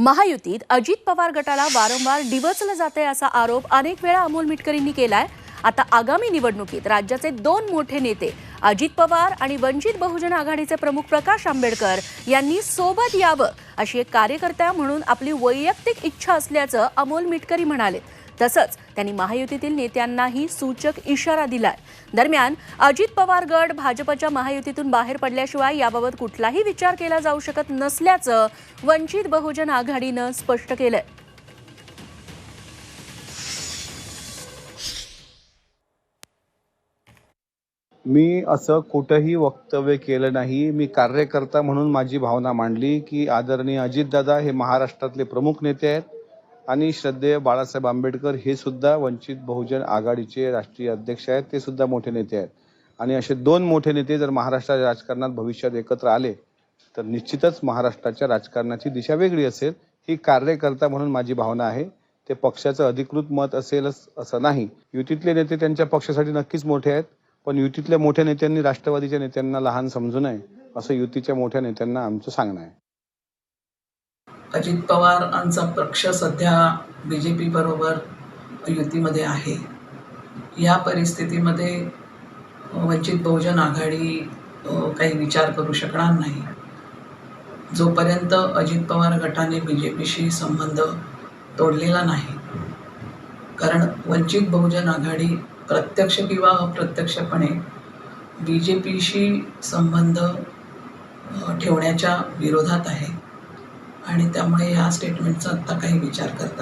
महायुतीत अजित पवार गटाला वारंवार डिवचलं जाते असा आरोप अनेक वेळा अमोल मिटकरींनी केलाय. आता आगामी निवडणुकीत राज्याचे दोन मोठे नेते अजित पवार आणि वंचित बहुजन आघाडीचे प्रमुख प्रकाश आंबेडकर यांनी सोबत यावं अशी एक कार्यकर्त्या म्हणून आपली वैयक्तिक इच्छा असल्याचं अमोल मिटकरी म्हणाले तसंच त्यांनी महायुतीतील नेत्यांनाही सूचक इशारा दिलाय. दरम्यान अजित पवार गड भाजपच्या महायुतीतून बाहेर पडल्याशिवाय याबाबत कुठलाही विचार केला जाऊ शकत नसल्याचं वंचित बहुजन आघाडीनं स्पष्ट केलंय. मी असं कुठंही वक्तव्य केलं नाही. मी कार्यकर्ता म्हणून माझी भावना मांडली की आदरणीय अजितदादा हे महाराष्ट्रातले प्रमुख नेते आहेत. आणि श्रद्धेय बाळासाहेब आंबेडकर हे सुद्धा वंचित बहुजन आघाडीचे राष्ट्रीय अध्यक्ष आहेत. ते सुद्धा मोठे नेते आहेत. आणि असे दोन मोठे नेते जर महाराष्ट्राच्या राजकारणात भविष्यात एकत्र आले तर निश्चितच महाराष्ट्राच्या राजकारणाची दिशा वेगळी असेल. ही कार्यकर्ता म्हणून माझी भावना आहे. ते पक्षाचं अधिकृत मत असेलच असं नाही. युतीतले नेते त्यांच्या पक्षासाठी नक्कीच मोठे आहेत. पण युतीतल्या मोठ्या नेत्यांनी राष्ट्रवादीच्या नेत्यांना लहान समजू नये असं युतीच्या मोठ्या नेत्यांना आमचं सांगणं आहे. अजित पवारांचा पक्ष सध्या बी जे पीबरोबर युतीमध्ये आहे. या परिस्थितीमध्ये वंचित बहुजन आघाडी काही विचार करू शकणार नाही. जोपर्यंत अजित पवार गटाने बी जे पीशी संबंध तोडलेला नाही कारण वंचित बहुजन आघाडी प्रत्यक्ष किंवा अप्रत्यक्षपणे बी जे पीशी संबंध ठेवण्याच्या विरोधात आहे. आणि त्यामुळे या स्टेटमेंटचा आत्ता काही विचार करता